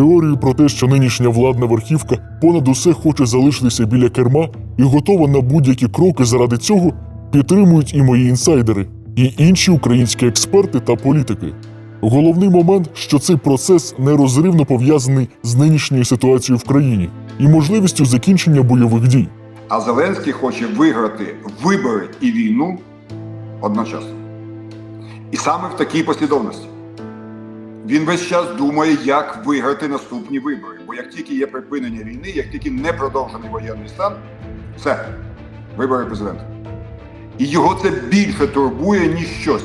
Теорію про те, що нинішня владна верхівка понад усе хоче залишитися біля керма і готова на будь-які кроки заради цього, підтримують і мої інсайдери, і інші українські експерти та політики. Головний момент, що цей процес нерозривно пов'язаний з нинішньою ситуацією в країні і можливістю закінчення бойових дій. А Зеленський хоче виграти вибори і війну одночасно. І саме в такій послідовності. Він весь час думає, як виграти наступні вибори. Бо як тільки є припинення війни, як тільки не продовжений воєнний стан, все, вибори президента. І його це більше турбує, ніж щось.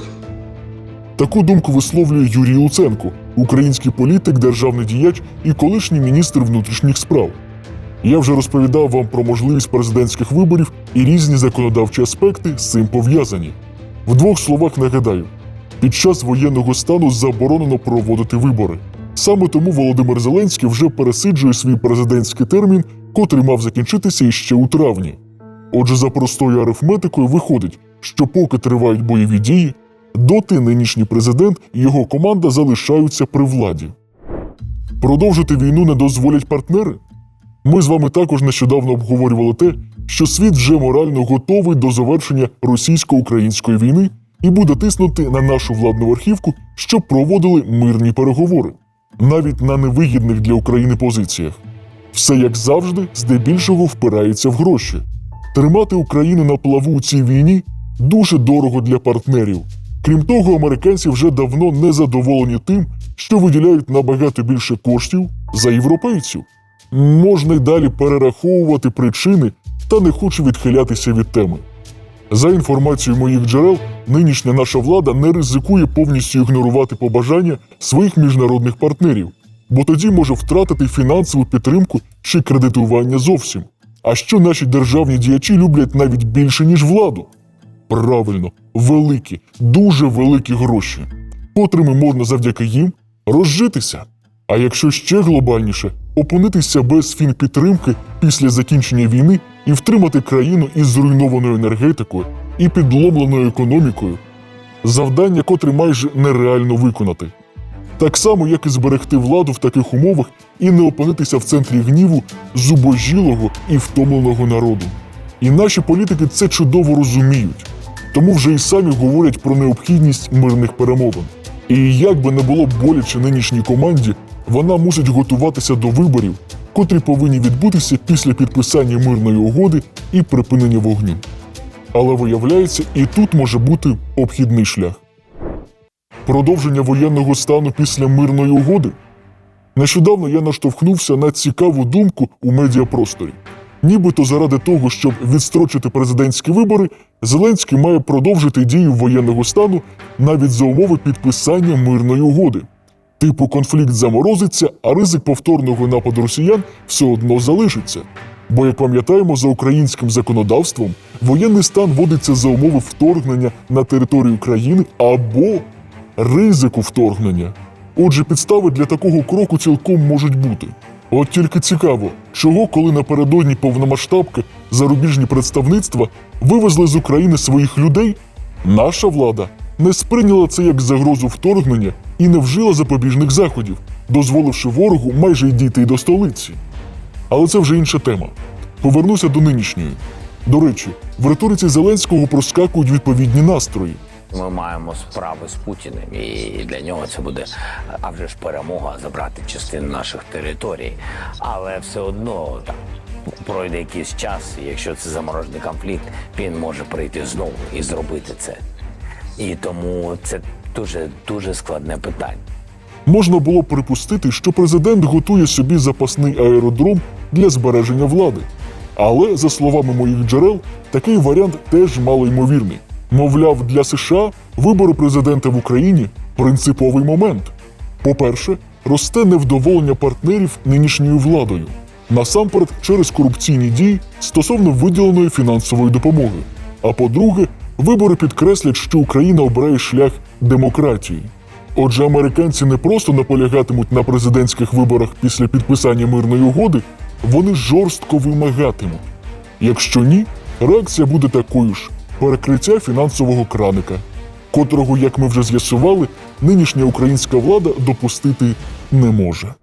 Таку думку висловлює Юрій Луценко, український політик, державний діяч і колишній міністр внутрішніх справ. Я вже розповідав вам про можливість президентських виборів і різні законодавчі аспекти з цим пов'язані. В двох словах нагадаю: під час воєнного стану заборонено проводити вибори. Саме тому Володимир Зеленський вже пересиджує свій президентський термін, котрий мав закінчитися іще у травні. Отже, за простою арифметикою виходить, що поки тривають бойові дії, доти нинішній президент і його команда залишаються при владі. Продовжити війну не дозволять партнери. Ми з вами також нещодавно обговорювали те, що світ вже морально готовий до завершення російсько-української війни і буде тиснути на нашу владну верхівку, щоб проводили мирні переговори, навіть на невигідних для України позиціях. Все як завжди, здебільшого впирається в гроші. Тримати Україну на плаву у цій війні дуже дорого для партнерів. Крім того, американці вже давно не задоволені тим, що виділяють набагато більше коштів за європейців. Можна й далі перераховувати причини та не хочу відхилятися від теми. За інформацією моїх джерел, нинішня наша влада не ризикує повністю ігнорувати побажання своїх міжнародних партнерів, бо тоді може втратити фінансову підтримку чи кредитування зовсім. А що наші державні діячі люблять навіть більше, ніж владу? Правильно, великі, дуже великі гроші, котрими можна завдяки їм розжитися. А якщо ще глобальніше, опинитися без фінпідтримки після закінчення війни і втримати країну із зруйнованою енергетикою і підломленою економікою, завдання, котре майже нереально виконати. Так само, як і зберегти владу в таких умовах і не опинитися в центрі гніву зубожілого і втомленого народу. І наші політики це чудово розуміють, тому вже і самі говорять про необхідність мирних перемовин. І як би не було боляче нинішній команді, вона мусить готуватися до виборів, котрі повинні відбутися після підписання мирної угоди і припинення вогню. Але виявляється, і тут може бути обхідний шлях. Продовження воєнного стану після мирної угоди. Нещодавно я наштовхнувся на цікаву думку у медіапросторі. Нібито заради того, щоб відстрочити президентські вибори, Зеленський має продовжити дію воєнного стану навіть за умови підписання мирної угоди. Типу конфлікт заморозиться, а ризик повторного нападу росіян все одно залишиться. Бо, як пам'ятаємо, за українським законодавством воєнний стан вводиться за умови вторгнення на територію країни або ризику вторгнення. Отже, підстави для такого кроку цілком можуть бути. От тільки цікаво, чого, коли напередодні повномасштабки зарубіжні представництва вивезли з України своїх людей, наша влада не сприйняла це як загрозу вторгнення і не вжила запобіжних заходів, дозволивши ворогу майже й дійти до столиці. Але це вже інша тема. Повернуся до нинішньої. До речі, в риториці Зеленського проскакують відповідні настрої. Ми маємо справи з Путіним, і для нього це буде а вже ж перемога забрати частину наших територій. Але все одно там пройде якийсь час, і якщо це заморожений конфлікт, він може прийти знову і зробити це. І тому це дуже дуже складне питання. Можна було припустити, що президент готує собі запасний аеродром для збереження влади. Але, за словами моїх джерел, такий варіант теж малоймовірний. Мовляв, для США вибори президента в Україні принциповий момент. По-перше, росте невдоволення партнерів нинішньою владою, насамперед через корупційні дії стосовно виділеної фінансової допомоги. А по-друге, вибори підкреслять, що Україна обирає шлях демократії. Отже, американці не просто наполягатимуть на президентських виборах після підписання мирної угоди, вони жорстко вимагатимуть. Якщо ні, реакція буде такою ж перекриття фінансового краника, котрого, як ми вже з'ясували, нинішня українська влада допустити не може.